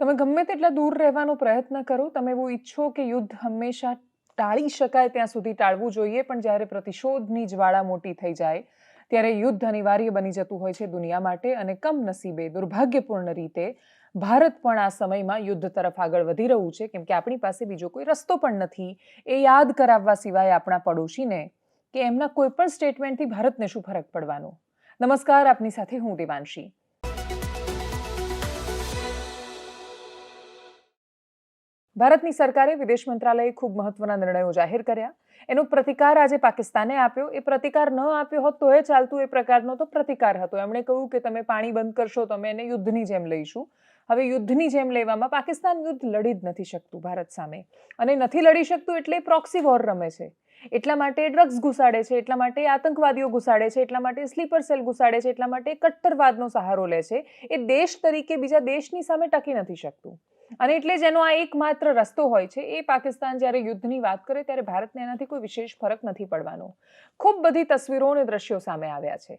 તમે ગમે તેટલા દૂર રહેવાનો પ્રયત્ન કરો, તમે એવું ઈચ્છો કે યુદ્ધ હંમેશા ટાળી શકાય ત્યાં સુધી ટાળવું જોઈએ, પણ જ્યારે પ્રતિશોધની જ્વાળા મોટી થઈ જાય, ત્યારે યુદ્ધ અનિવાર્ય બની જતું હોય છે દુનિયા માટે અને કમનસીબે દુર્ભાગ્યપૂર્ણ રીતે ભારત પણ આ સમયમાં યુદ્ધ તરફ આગળ વધી રહ્યું છે. કેમ કે આપણી પાસે બીજો કોઈ રસ્તો પણ નથી. એ યાદ કરાવવા સિવાય આપણા પડોશીને કે એમના કોઈ પણ સ્ટેટમેન્ટથી ભારતને શું ફરક પડવાનો. નમસ્કાર, આપની સાથે હું દેવાંશી. ભારતની સરકારે વિદેશ મંત્રાલયે ખૂબ મહત્વના નિર્ણયો જાહેર કર્યા. એનો પ્રતિકાર આજે પાકિસ્તાને આપ્યો. એ પ્રતિકાર ન આપ્યો હોત તો એ ચાલતું એ પ્રકારનો તો પ્રતિકાર હતો. એમણે કહ્યું કે તમે પાણી બંધ કરશો તો અમે એને યુદ્ધની જેમ લઈશું. હવે યુદ્ધની જેમ લેવામાં પાકિસ્તાન યુદ્ધ લડી જ નથી શકતું ભારત સામે. અને નથી લડી શકતું એટલે પ્રોક્સી વોર રમે છે. એટલા માટે ડ્રગ્સ ઘુસાડે છે, એટલા માટે આતંકવાદીઓ ઘુસાડે છે, એટલા માટે સ્લીપર સેલ ઘુસાડે છે, એટલા માટે કટ્ટરવાદનો સહારો લે છે. એ દેશ તરીકે બીજા દેશની સામે ટકી નથી શકતું. અને એટલે જેનો આ એકમાત્ર રસ્તો હોય છે, એ પાકિસ્તાન જ્યારે યુદ્ધની વાત કરે ત્યારે ભારતને એનાથી કોઈ વિશેષ ફરક નથી પડવાનો. ખૂબ બધી તસવીરો અને દ્રશ્યો સામે આવ્યા છે.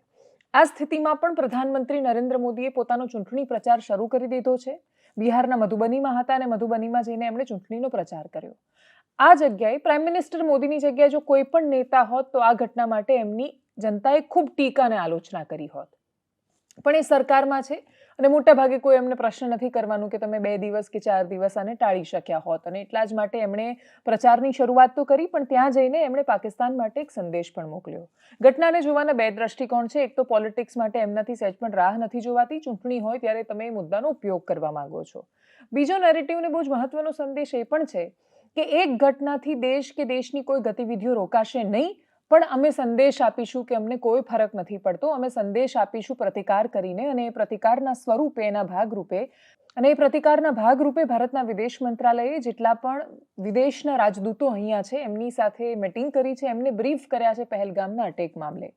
આ સ્થિતિમાં પણ પ્રધાનમંત્રી નરેન્દ્ર મોદીએ પોતાનો ચૂંટણી પ્રચાર શરૂ કરી દીધો છે. બિહારના મધુબનીમાં હતા અને મધુબનીમાં જઈને એમણે ચૂંટણીનો પ્રચાર કર્યો. આ જગ્યાએ પ્રાઇમ મિનિસ્ટર મોદીની જગ્યાએ જો કોઈ પણ નેતા હોત તો આ ઘટના માટે એમની જનતાએ ખૂબ ટીકા અને આલોચના કરી હોત. પણ એ સરકારમાં છે. અને મોટા ભાગે કોઈ એમને પ્રશ્ન નથી કરવાનું કે તમે બે દિવસ કે ચાર દિવસ આને ટાળી શક્યા હોત. અને એટલા જ માટે એમણે પ્રચારની શરૂઆત તો કરી, પણ ત્યાં જઈને એમણે પાકિસ્તાન માટે એક સંદેશ પણ મોકલ્યો. ઘટનાને જોવાના બે દ્રષ્ટિકોણ છે. એક તો પોલિટિક્સ માટે એમનાથી સહેજ પણ રાહ નથી જોવાતી. ચૂંટણી હોય ત્યારે તમે એ મુદ્દાનો ઉપયોગ કરવા માંગો છો. બીજો નેરેટિવને બહુ જ મહત્વનો સંદેશ એ પણ છે કે એક ઘટનાથી દેશ કે દેશની કોઈ ગતિવિધિઓ રોકાશે નહીં. પણ અમે સંદેશ આપીશું કે અમને કોઈ ફરક નથી પડતો. અમે સંદેશ આપીશું પ્રતિકાર કરીને અને એ પ્રતિકારના સ્વરૂપે, એના ભાગરૂપે. અને એ પ્રતિકારના ભાગરૂપે ભારતના વિદેશ મંત્રાલયે જેટલા પણ વિદેશના રાજદૂતો અહીંયા છે, એમની સાથે મિટિંગ કરી છે, એમને બ્રીફ કર્યા છે પહેલગામના અટેક મામલે.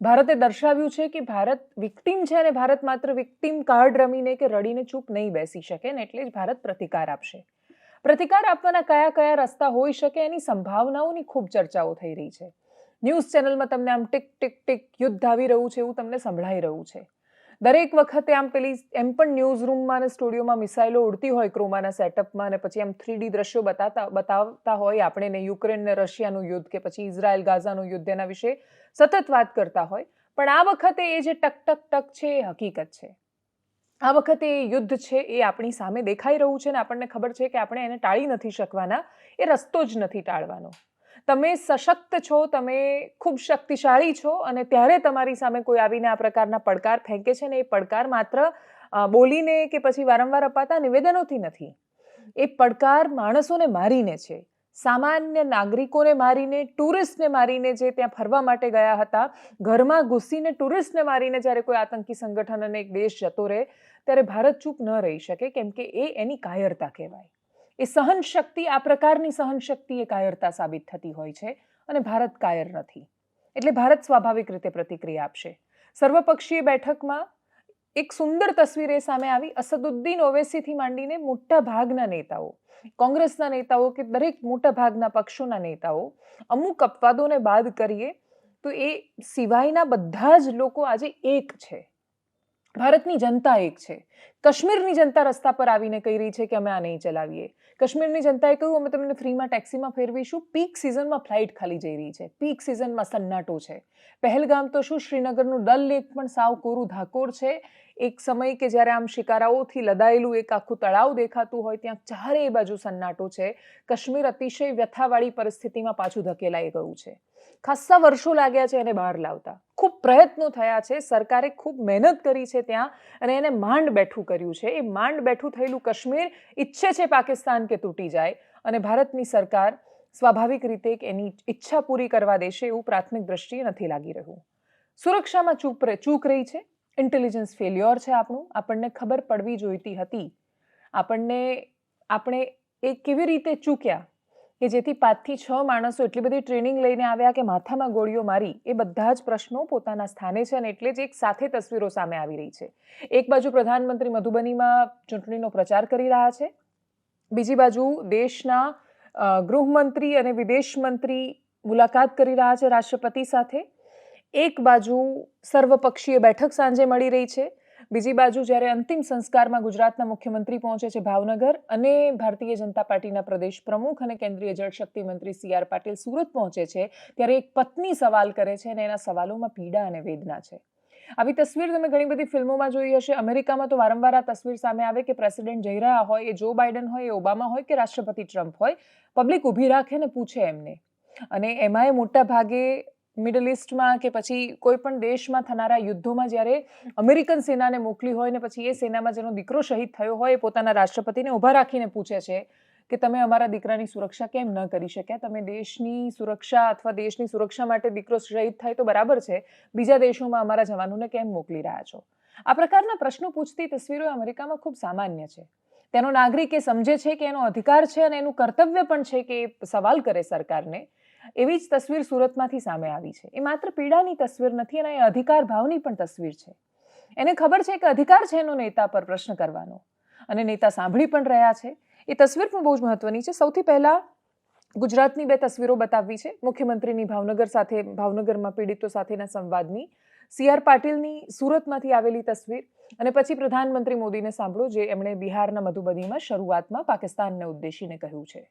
ભારતે દર્શાવ્યું છે કે ભારત વિક્ટીમ છે અને ભારત માત્ર વિક્ટીમ કાર્ડ રમીને કે રડીને ચૂપ નહીં બેસી શકે ને એટલે જ ભારત પ્રતિકાર આપશે. પ્રતિકાર આપવાના કયા કયા રસ્તા હોઈ શકે એની સંભાવનાઓની ખૂબ ચર્ચાઓ થઈ રહી છે. ન્યૂઝ ચેનલમાં તમને આમ ટીક ટીક ટીક યુદ્ધ આવી રહ્યું છે એવું તમને સંભળાઈ રહ્યું છે. દરેક વખતે આમ પેલી એમ પણ ન્યૂઝ રૂમમાં અને સ્ટુડિયોમાં મિસાઇલો ઉડતી હોય ક્રોમાના સેટઅપમાં અને પછી આમ થ્રીડી દ્રશ્યો બતાતા, બતાવતા હોય આપણે ને યુક્રેન ને રશિયાનું યુદ્ધ કે પછી ઇઝરાયલ ગાઝાનું યુદ્ધ એના વિશે સતત વાત કરતા હોય. પણ આ વખતે એ જે ટક ટક ટક છે એ હકીકત છે. આ વખતે એ યુદ્ધ છે એ આપણી સામે દેખાઈ રહ્યું છે ને આપણને ખબર છે કે આપણે એને ટાળી નથી શકવાના, એ રસ્તો જ નથી ટાળવાનો. તમે સશક્ત છો, તમે ખૂબ શક્તિશાળી છો અને ત્યારે તમારી સામે કોઈ આવીને આ પ્રકારના પડકાર ફેંકે છે ને એ પડકાર માત્ર બોલીને કે પછી વારંવાર અપાતા નિવેદનોથી નથી. એ પડકાર માણસોને મારીને છે. સામાન્ય નાગરિકોને મારીને, ટુરિસ્ટને મારીને જે ત્યાં ફરવા માટે ગયા હતા, ઘરમાં ઘૂસીને ટુરિસ્ટને મારીને જ્યારે કોઈ આતંકી સંગઠન અને એક દેશ જતો રહે, ત્યારે ભારત ચૂપ ન રહી શકે કેમ કે એ એની કાયરતા કહેવાય. એ સહન શક્તિ આ પ્રકારની સહન શક્તિ એ કાયરતા સાબિત થતી હોય છે અને ભારત કાયર નથી. એટલે ભારત સ્વાભાવિક રીતે પ્રતિક્રિયા આપશે. સર્વપક્ષીય બેઠકમાં એક સુંદર તસવીર એ સામે આવી. અસદુદ્દીન ઓવેસીથી માંડીને મોટા ભાગના નેતાઓ, કોંગ્રેસના નેતાઓ કે દરેક મોટા ભાગના પક્ષોના નેતાઓ, અમુક અપવાદોને બાદ કરીએ તો એ સિવાયના બધા જ લોકો આજે એક છે. ભારતની જનતા એક છે. કાશ્મીરની જનતા રસ્તા પર આવીને કહી રહી છે કે અમે આ નહીં ચલાવીએ. કાશ્મીરની જનતાએ કહ્યું, અમે તમને ફ્રીમાં ટેક્સીમાં ફેરવીશું. પીક સિઝનમાં ફ્લાઇટ ખાલી જઈ રહી છે. પીક સિઝનમાં સન્નાટો છે. પહેલગામ તો શું શ્રીનગરનું ડલ લેક પણ સાવ કોરું ધાકોર છે. એક સમય કે જ્યારે આમ શિકારાઓથી લદાયેલું એક આખું તળાવ દેખાતું હોય, ત્યાં ચારેય બાજુ સન્નાટો છે. કાશ્મીર અતિશય વ્યથાવાળી પરિસ્થિતિમાં પાછું ધકેલાઈ ગયું છે. ખાસ્સા વર્ષો લાગ્યા છે એને બહાર લાવતા. ખૂબ પ્રયત્નો થયા છે. સરકારે ખૂબ મહેનત કરી છે ત્યાં અને એને માંડ બેઠું કર્યું છે. એ માંડ બેઠું થયેલું કાશ્મીર ઈચ્છે છે પાકિસ્તાન કે તૂટી જાય અને ભારતની સરકાર સ્વાભાવિક રીતે એની ઈચ્છા પૂરી કરવા દેશે એવું પ્રાથમિક દ્રષ્ટિએ નથી લાગી રહ્યું. સુરક્ષામાં ચૂપ ચૂક રહી છે. ઇન્ટેલિજન્સ ફેલ્યોર છે આપણું. આપણને ખબર પડવી જોઈતી હતી. આપણને, આપણે એ કેવી રીતે ચૂક્યા? કે જેથી પાંચથી છ માણસો એટલી બધી ટ્રેનિંગ લઈને આવ્યા કે માથામાં ગોળીઓ મારી, એ બધા જ પ્રશ્નો પોતાના સ્થાને છે અને એટલે જ એક સાથે તસવીરો સામે આવી રહી છે. એક બાજુ પ્રધાનમંત્રી મધુબનીમાં ચૂંટણીનો પ્રચાર કરી રહ્યા છે. બીજી બાજુ દેશના ગૃહમંત્રી અને વિદેશ મંત્રી મુલાકાત કરી રહ્યા છે રાષ્ટ્રપતિ સાથે. એક બાજુ સર્વપક્ષીય બેઠક સાંજે મળી રહી છે. બીજી બાજુ જ્યારે અંતિમ સંસ્કારમાં ગુજરાતના મુખ્યમંત્રી પહોંચે છે ભાવનગર અને ભારતીય જનતા પાર્ટીના પ્રદેશ પ્રમુખ અને કેન્દ્રીય જળશક્તિ મંત્રી સી આર પાટીલ સુરત પહોંચે છે, ત્યારે એક પત્ની સવાલ કરે છે અને એના સવાલોમાં પીડા અને વેદના છે. આવી તસવીર તમે ઘણી બધી ફિલ્મોમાં જોઈ હશે. અમેરિકામાં તો વારંવાર આ તસવીર સામે આવે કે પ્રેસિડેન્ટ જઈ રહ્યા હોય, એ જો બાઇડન હોય, એ ઓબામા હોય કે રાષ્ટ્રપતિ ટ્રમ્પ હોય, પબ્લિક ઊભી રાખે ને પૂછે એમને. અને એમાંય મોટા ભાગે મિડલ ઇસ્ટમાં કે પછી કોઈ પણ દેશમાં થનારા યુદ્ધોમાં જ્યારે અમેરિકન સેનાને મોકલી હોય ને પછી એ સેનામાં જેનો દીકરો શહીદ થયો હોય એ પોતાના રાષ્ટ્રપતિને ઊભા રાખીને પૂછે છે કે તમે અમારા દીકરાની સુરક્ષા કેમ ન કરી શક્યા? તમે દેશની સુરક્ષા અથવા દેશની સુરક્ષા માટે દીકરો શહીદ થાય તો બરાબર છે. બીજા દેશોમાં અમારા જવાનોને કેમ મોકલી રહ્યા છો? આ પ્રકારના પ્રશ્નો પૂછતી તસવીરો અમેરિકામાં ખૂબ સામાન્ય છે. તેનો નાગરિક એ સમજે છે કે એનો અધિકાર છે અને એનું કર્તવ્ય પણ છે કે સવાલ કરે સરકારને. એવી જ તસવીર સુરતમાંથી સામે આવી છે. એ માત્ર પીડાની તસવીર નથી, અને એ અધિકાર ભાવની પણ તસવીર છે. એને ખબર છે કે અધિકાર છે એનો નેતા પર પ્રશ્ન કરવાનો. અને નેતા સાંભળી પણ રહ્યા છે. એ તસવીર પણ બહુ જ મહત્વની છે. સૌથી પહેલા ગુજરાતની બે તસવીરો બતાવવી છે. મુખ્યમંત્રીની ભાવનગર સાથે, ભાવનગરમાં પીડિતો સાથેના સંવાદની, સી આર પાટીલની સુરતમાંથી આવેલી તસવીર, અને પછી પ્રધાનમંત્રી મોદીને સાંભળો, જે એમણે બિહારના મધુબનીમાં શરૂઆતમાં પાકિસ્તાનને ઉદ્દેશીને કહ્યું છે.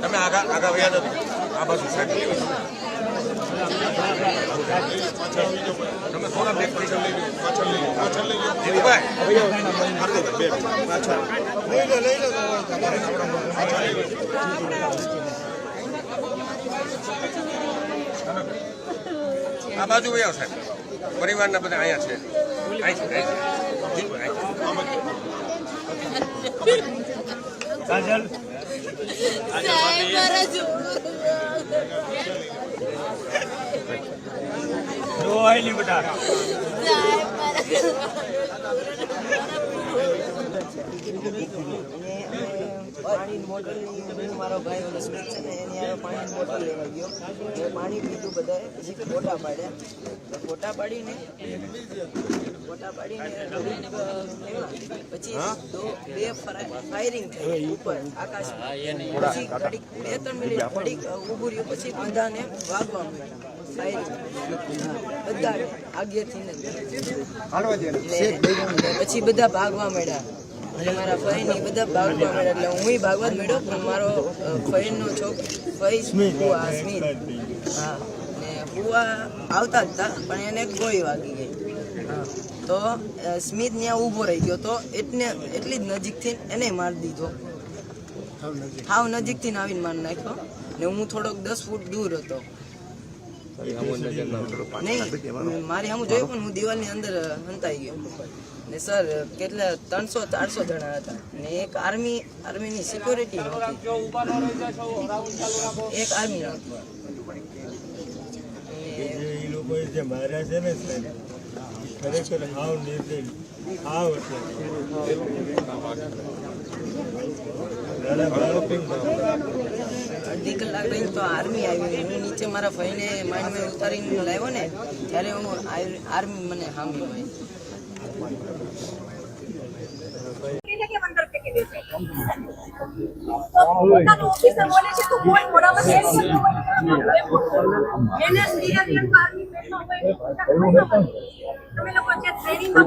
તમે આગા આગા વ્યા જતો આ બાજુ સાઈડ તમે બ્રેક થઈ જાઓ પાછળ લઈ પાછળ લઈ દીદીભાઈ પાછળ લઈ લો. લઈ લો આ બાજુ વયા સાહેબ. પરિવારના બધા અહીંયા છે. અહીં છે, અહીં છે. છે. સાહેબ મારા છોકરો સાહેબ પાણીની બોટલ હું મારો ભાઈ ઓલો સ્મિત છે ને એની આવે પાણીની બોટલ લેવા ગયો. એ પાણી પીધું બધાએ પછી ફોટા પાડ્યા. ફોટા પાડીને ફોટા પાડીને પછી તો બે ફાયરિંગ થઈ ઉપર આકાશ પછી ઘડીક બે ત્રણ મિનિટ ઘડીક ઊભું રહ્યું પછી બધાને વાગવા મળ્યા ફાયરિંગ બધાને આગેથી પછી બધા ભાગવા માંડ્યા. અને મારા ફઈ ને બધા ભાગવા મળ્યા. એટલે હું ભાગવા જ માંડ્યો પણ મારો ફઈનનો છોક ફઈ હુઆ સ્મિત. હા. ને હુઆ આવતા જ હતા પણ એને ગોળી વાગી ગઈ. તો સ્મિત ત્યાં ઊભો રહી ગયો. તો એટલે એટલી જ નજીકથી એને મારી દીધો. હાવ નજીકથી ને આવીને મારી નાખ્યો. ને હું થોડોક દસ ફૂટ દૂર હતો. મારી સામું જોયું પણ હું દિવાલની અંદર હંતાઈ ગયો. ને સર કેટલા ત્રણસો ચારસો જણા હતા. ને એક આર્મી આર્મીની સિક્યોરિટી નહોતી. એક આર્મી નહોતી. જે માર્યા છે ને ખરેખર હાવ નિર્દય. હાવ એટલે. અડધી કલાક રહીને તો આર્મી આવી હું નીચે મારા ભાઈને માઇન્ડમાં ઉતારીને લાવ્યો ને ત્યારે હું આર્મી મને ન પડે. તમે લોકો જે ટ્રેનિંગમાં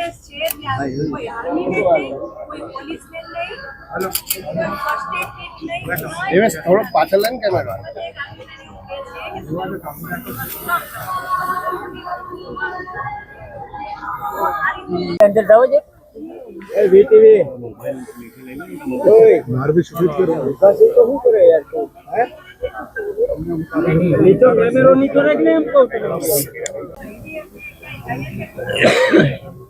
ટુરિસ્ટ પ્લેસ છે ત્યાં કોઈ આર્મીને નહીં કોઈ પોલીસને નહીં કોઈ ફર્સ્ટ એડ કિટ નહીં થોડોક પાછળ લઈને કેમેરા એક આર્મીને એવું કહે છે કે આ રીતે બધા કેસ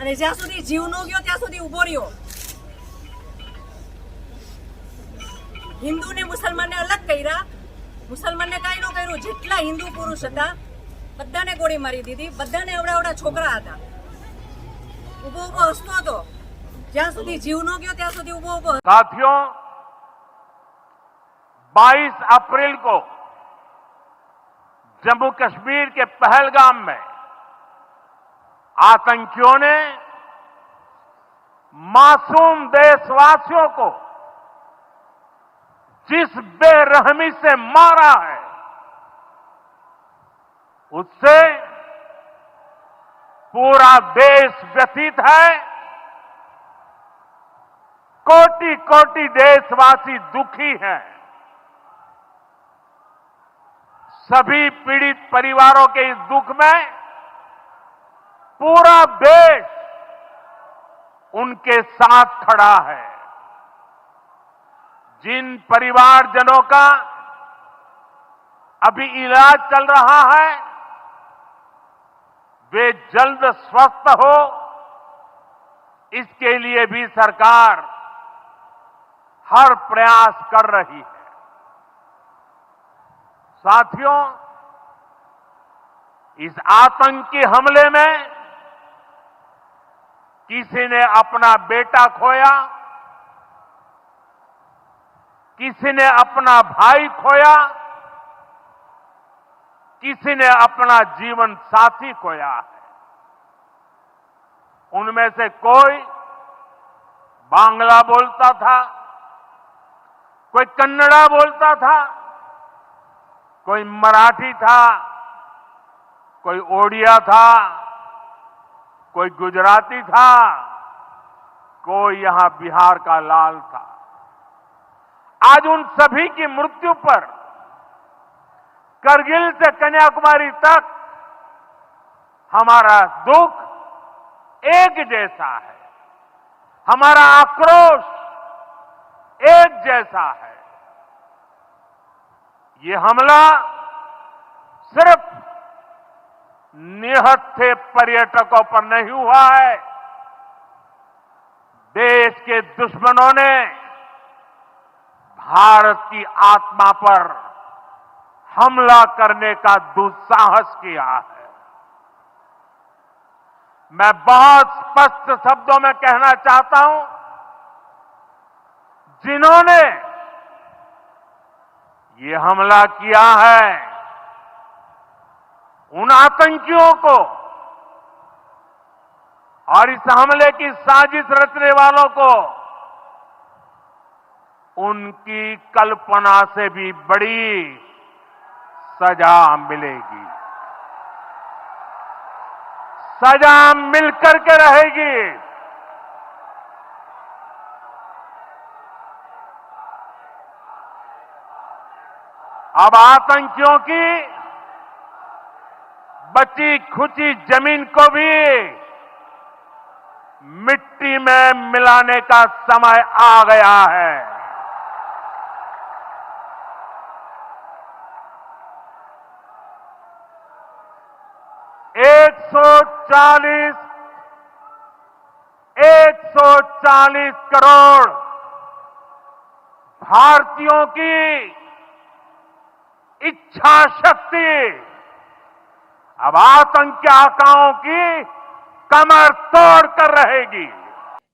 અને જ્યાં સુધી જીવ નો ગયો ત્યાં સુધી ઉભો રહ્યો હિન્દુ ને મુસલમાનને અલગ કર્યા મુસલમાનને કાંઈ ન કર્યું જેટલા હિન્દુ પુરુષ હતા બધાને ગોળી મારી દીધી બધાને અવડા છોકરા હતા ઉભો ઉભો હસતો હતો જ્યાં સુધી જીવ નો ગયો ત્યાં સુધી ઉભો ઉભો साथियों 22 अप्रैल को जम्मू कश्मीर के पहलगाम में आतंकियों ने मासूम देशवासियों को जिस बेरहमी से मारा है, उससे पूरा देश व्यथित है। कोटि कोटि देशवासी दुखी हैं। सभी पीड़ित परिवारों के इस दुख में पूरा देश उनके साथ खड़ा है। जिन परिवारजनों का अभी इलाज चल रहा है, वे जल्द स्वस्थ हो। इसके लिए भी सरकार हर प्रयास कर रही है। साथियों, इस आतंकी हमले में किसी ने अपना बेटा खोया, किसी ने अपना भाई खोया, किसी ने अपना जीवन साथी खोया है। उनमें से कोई बांग्ला बोलता था, कोई कन्नड़ा बोलता था, कोई मराठी था, कोई ओडिया था कोई गुजराती था, कोई यहाँ बिहार का लाल था। आज उन सभी की मृत्यु पर करगिल से कन्याकुमारी तक हमारा दुख एक जैसा है। हमारा आक्रोश एक जैसा है। ये हमला सिर्फ़ निहत्थे पर्यटकों पर नहीं हुआ है। देश के दुश्मनों ने भारत की आत्मा पर हमला करने का दुस्साहस किया है। मैं बहुत स्पष्ट शब्दों में कहना चाहता हूँ, जिन्होंने ये हमला किया है उन आतंकियों को और इस हमले की साजिश रचने वालों को उनकी कल्पना से भी बड़ी सजा मिलेगी। सजा मिलकर के रहेगी। अब आतंकियों की बची खुची ज़मीन को भी मिट्टी में मिलाने का समय आ गया है। एक सौ चालीस, एक सौ चालीस करोड़ भारतीयों की इच्छा शक्ति अब आतंकी आकाओं की कमर तोड़ कर रहेगी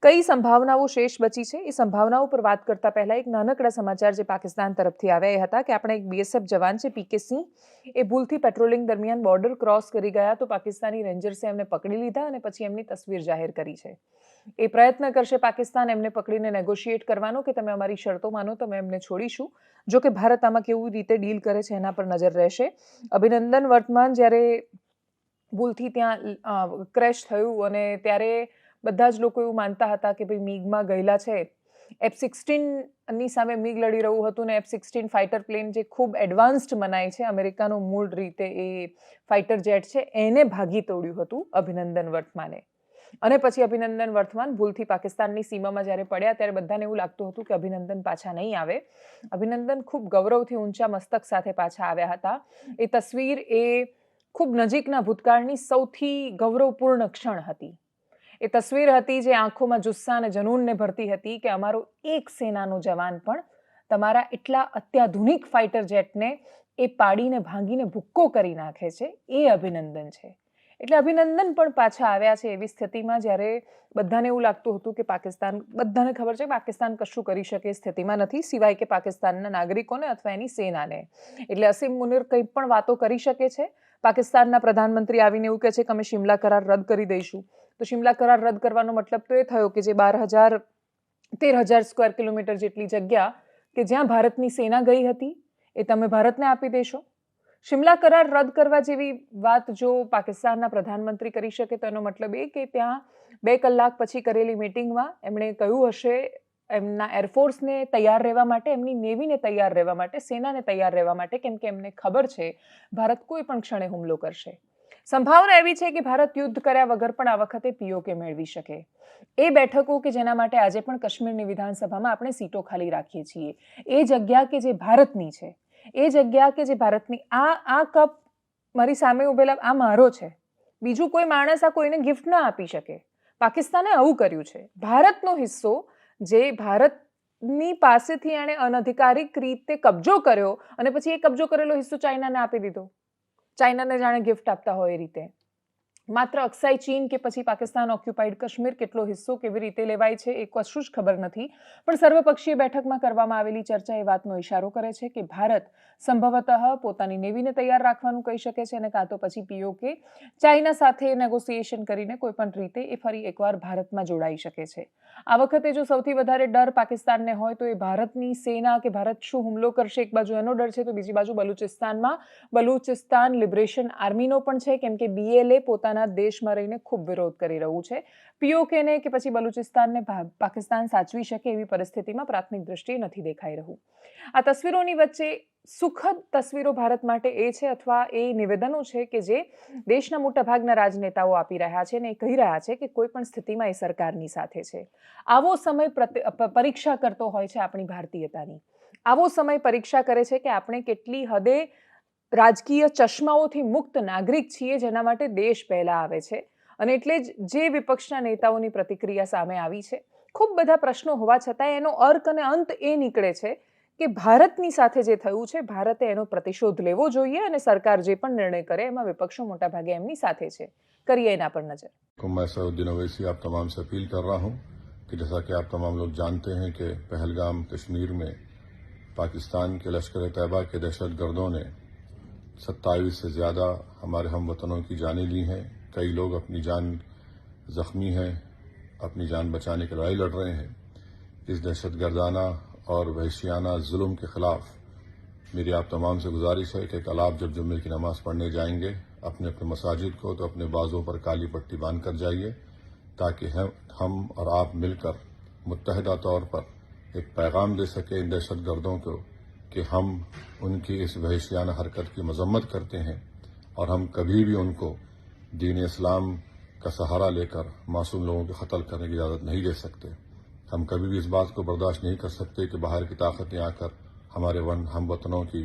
કઈ સંભાવનાઓ શેષ બચી છે એ સંભાવનાઓ પર વાત કરતા પહેલા એક નાનકડા સમાચાર જે પાકિસ્તાન તરફથી આવ્યા એ હતા કે આપણે એક બીએસએફ જવાન છે પીકે સિંહ એ ભૂલથી પેટ્રોલિંગ દરમિયાન બોર્ડર ક્રોસ કરી ગયા તો પાકિસ્તાની રેન્જર્સે એમને પકડી લીધા અને પછી એમની તસવીર જાહેર કરી છે એ પ્રયત્ન કરશે પાકિસ્તાન એમને પકડીને નેગોશિએટ કરવાનો કે તમે અમારી શરતો માનો, તો અમે એમને છોડીશું. જો કે ભારત આમાં કેવી રીતે ડીલ કરે છે એના પર નજર રહેશે. અભિનંદન વર્તમાન જ્યારે ભૂલથી ત્યાં ક્રેશ થયું અને ત્યારે બધા જ લોકો એવું માનતા હતા કે ભાઈ મીગમાં ગયેલા છે. એફ સિક્સટીનની સામે મીગ લડી રહ્યું હતું ને એફ સિક્સટીન ફાઇટર પ્લેન જે ખૂબ એડવાન્સ્ડ મનાય છે, અમેરિકાનું મૂળ રીતે એ ફાઇટર જેટ છે, એને ભાગી તોડ્યું હતું અભિનંદન વર્તમાને. અને પછી અભિનંદન વર્તમાન ભૂલથી પાકિસ્તાનની સીમામાં જ્યારે પડ્યા ત્યારે બધાને એવું લાગતું હતું કે અભિનંદન પાછા નહીં આવે. અભિનંદન ખૂબ ગૌરવથી ઊંચા મસ્તક સાથે પાછા આવ્યા હતા. એ તસવીર એ ખૂબ નજીકના ભૂતકાળની સૌથી ગૌરવપૂર્ણ ક્ષણ હતી. એ તસવીર હતી જે આંખોમાં જુસ્સા અને જનૂનને ભરતી હતી કે અમારો એક સેનાનો જવાન પણ તમારા એટલા અત્યાધુનિક ફાઇટર જેટને એ પાડીને ભાંગીને ભૂક્કો કરી નાખે છે. એ અભિનંદન છે. એટલે અભિનંદન પણ પાછા આવ્યા છે એવી સ્થિતિમાં જ્યારે બધાને એવું લાગતું હતું કે પાકિસ્તાન, બધાને ખબર છે પાકિસ્તાન કશું કરી શકે સ્થિતિમાં નથી, સિવાય કે પાકિસ્તાનના નાગરિકોને અથવા એની સેનાને. એટલે અસીમ મુનિર કંઈ પણ વાતો કરી શકે છે. પાકિસ્તાનના પ્રધાનમંત્રી આવીને એવું કહે છે કે અમે શિમલા કરાર રદ કરી દઈશું. તો શિમલા કરાર રદ કરવાનો મતલબ તો એ થયો કે જે બાર હજાર, તેર હજાર સ્ક્વેર કિલોમીટર જેટલી જગ્યા કે જ્યાં ભારતની સેના ગઈ હતી, એ તમે ભારતને આપી દેશો. શિમલા કરાર રદ કરવા જેવી વાત જો પાકિસ્તાનના પ્રધાનમંત્રી કરી શકે, તો એનો મતલબ એ કે ત્યાં બે કલાક પછી કરેલી મિટિંગમાં એમણે કહ્યું હશે, એમના એરફોર્સને તૈયાર રહેવા માટે, એમની નેવીને તૈયાર રહેવા માટે, સેનાને તૈયાર રહેવા માટે, કેમ કે એમને ખબર છે ભારત કોઈ પણ ક્ષણે હુમલો કરશે. સંભાવના એવી છે કે ભારત યુદ્ધ કર્યા વગર પણ આ વખતે પીઓકે મેળવી શકે. એ બેઠકો કે જેના માટે આજે પણ કાશ્મીરની વિધાનસભામાં આપણે સીટો ખાલી રાખીએ છીએ. એ જગ્યા કે જે ભારતની છે એ જગ્યા કે જે ભારતની આ આ કપ મારી સામે ઉભેલા, આ મારો છે. બીજું કોઈ માણસ આ કોઈને ગિફ્ટ ના આપી શકે. પાકિસ્તાને આવું કર્યું છે. ભારતનો હિસ્સો, જે ભારતની પાસેથી એણે અનધિકારિક રીતે કબજો કર્યો અને પછી એ કબજો કરેલો હિસ્સો ચાઇનાને આપી દીધો. ચાઇનાને જાણે ગિફ્ટ આપતા હોય એ રીતે. માત્ર અક્સાઈ ચીન કે પછી પાકિસ્તાન ઓક્યુપાઈડ કાશ્મીર કેટલો હિસ્સો કેવી રીતે લેવાય છે એ કશું જ ખબર નથી. પણ સર્વપક્ષીય બેઠકમાં કરવામાં આવેલી ચર્ચા એ વાતનો ઇશારો કરે છે કે ભારત સંભવતઃ પોતાની નેવીને તૈયાર રાખવાનું કહી શકે છે અને કાં તો પછી પીઓકે ચાઇના સાથે નેગોસિએશન કરીને કોઈપણ રીતે એ ફરી એકવાર ભારતમાં જોડાઈ શકે છે. આ વખતે જો સૌથી વધારે ડર પાકિસ્તાનને હોય તો એ ભારતની સેના કે ભારત શું હુમલો કરશે? એક બાજુ એનો ડર છે તો બીજી બાજુ બલુચિસ્તાનમાં. બલુચિસ્તાન લિબરેશન આર્મીનો પણ છે, કેમ કે બીએલએ પોતાના દેશમાં રહીને ખૂબ વિરોધ કરી રહ્યું છે. પીઓકેને કે પછી બલુચિસ્તાનને પાકિસ્તાન સાચવી શકે એવી પરિસ્થિતિમાં પ્રાથમિક દ્રષ્ટિએ નથી દેખાઈ રહ્યું. આ તસવીરોની વચ્ચે સુખદ તસવીરો ભારત માટે એ છે અથવા એ નિવેદનો છે કે જે દેશના મોટાભાગના રાજનેતાઓ આપી રહ્યા છે અને એ કહી રહ્યા છે કે કોઈ પણ સ્થિતિમાં એ સરકારની સાથે છે. આવો સમય પરીક્ષા કરતો હોય છે આપણી ભારતીયતાની. આવો સમય પરીક્ષા કરે છે કે આપણે કેટલી હદે રાજકીય ચશ્માઓથી મુક્ત નાગરિક છીએ જેના માટે દેશ પહેલા આવે છે અને એટલે જ જે વિપક્ષના નેતાઓની પ્રતિક્રિયા સામે આવી છે ખૂબ બધા પ્રશ્નો હોવા છતાં એનો અર્ક અને અંત એ નીકળે છે કે ભારતની સાથે જે થયું છે ભારતે એનો પ્રતિશોધ લેવો જોઈએ અને સરકાર જે પણ નિર્ણય કરે એમાં વિપક્ષો મોટાભાગે એમની સાથે છે કરીએ એના પર નજર को मैं सऊद्दीन अवैसी आप तमाम से अपील कर रहा हूं कि जैसा कि आप तमाम लोग जानते हैं कि पहलगाम कश्मीर में पाकिस्तान के लश्कर तैयबा के दहशत गर्दों ने सत्ताईस से ज़्यादा हमारे हम वतनों की जानें ली हैं। कई लोग अपनी जान जख्मी हैं, अपनी जान बचाने की लड़ाई लड़ रहे हैं। इस दहशत गर्दाना और वहशियाना जुल्म के खिलाफ मेरी आप तमाम से गुजारिश है कि कल आप जब जुम्मे की नमाज़ पढ़ने जाएँगे, अपने अपने मसाजिद को तो अपने बाजों पर काली पट्टी बाँध कर जाइए, ताकि हम हम और आप मिलकर मुतहदा तौर पर एक पैगाम दे सके इन दहशत गर्दों को। कि हम उनकी इस वहशियाना हरकत की मजम्मत करते हैं और हम कभी भी उनको दीन इस्लाम का सहारा लेकर मासूम लोगों के कत्ल करने की इजाज़त नहीं दे सकते। हम कभी भी इस बात को बर्दाश्त नहीं कर सकते कि बाहर की ताकतें आकर हमारे वन हम वतनों की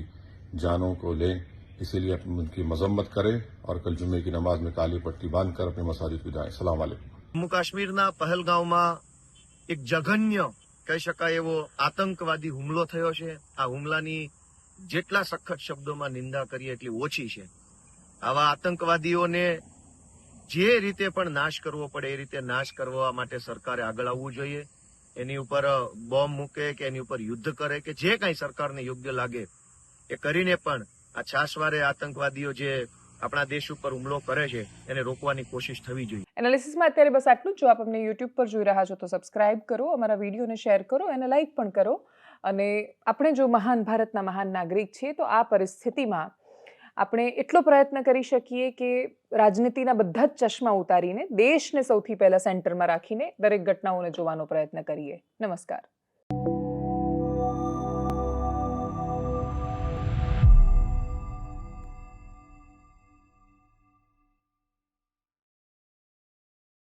जानों को लें, इसीलिए उनकी मजम्मत करें और कल जुमे की नमाज़ में काली पट्टी बांधकर अपने मसाजिद को जाएँ। सलाम जम्मू कश्मीर ना पहलगा एक जघन्य કહી શકાય એવો આતંકવાદી હુમલો થયો છે. આ હુમલાની જેટલા સખત શબ્દોમાં નિંદા કરીએ એટલી ઓછી છે. આવા આતંકવાદીઓને જે રીતે પણ નાશ કરવો પડે એ રીતે નાશ કરવા માટે સરકારે આગળ આવવું જોઈએ. એની ઉપર બોમ્બ મૂકે કે એની ઉપર યુદ્ધ કરે કે જે કાંઈ સરકારને યોગ્ય લાગે, એ કરીને પણ આ છાસવારે આતંકવાદીઓ જે આપણા દેશ ઉપર હુમલો કરે છે, એને રોકવાની કોશિશ થવી જોઈએ. એનાલિસિસમાં અત્યારે બસ આટલું જ. જો આપ અમને યુટ્યુબ પર જોઈ રહ્યા છો તો સબસ્ક્રાઇબ કરો, અમારા વિડીયોને શેર કરો અને લાઇક પણ કરો. અને આપણે જો મહાન ભારતના મહાન નાગરિક છીએ, તો આ પરિસ્થિતિમાં આપણે એટલો પ્રયત્ન કરી શકીએ કે રાજનીતિના બધા જ ચશ્મા ઉતારીને દેશને સૌથી પહેલાં સેન્ટરમાં રાખીને દરેક ઘટનાઓને જોવાનો પ્રયત્ન કરીએ. નમસ્કાર.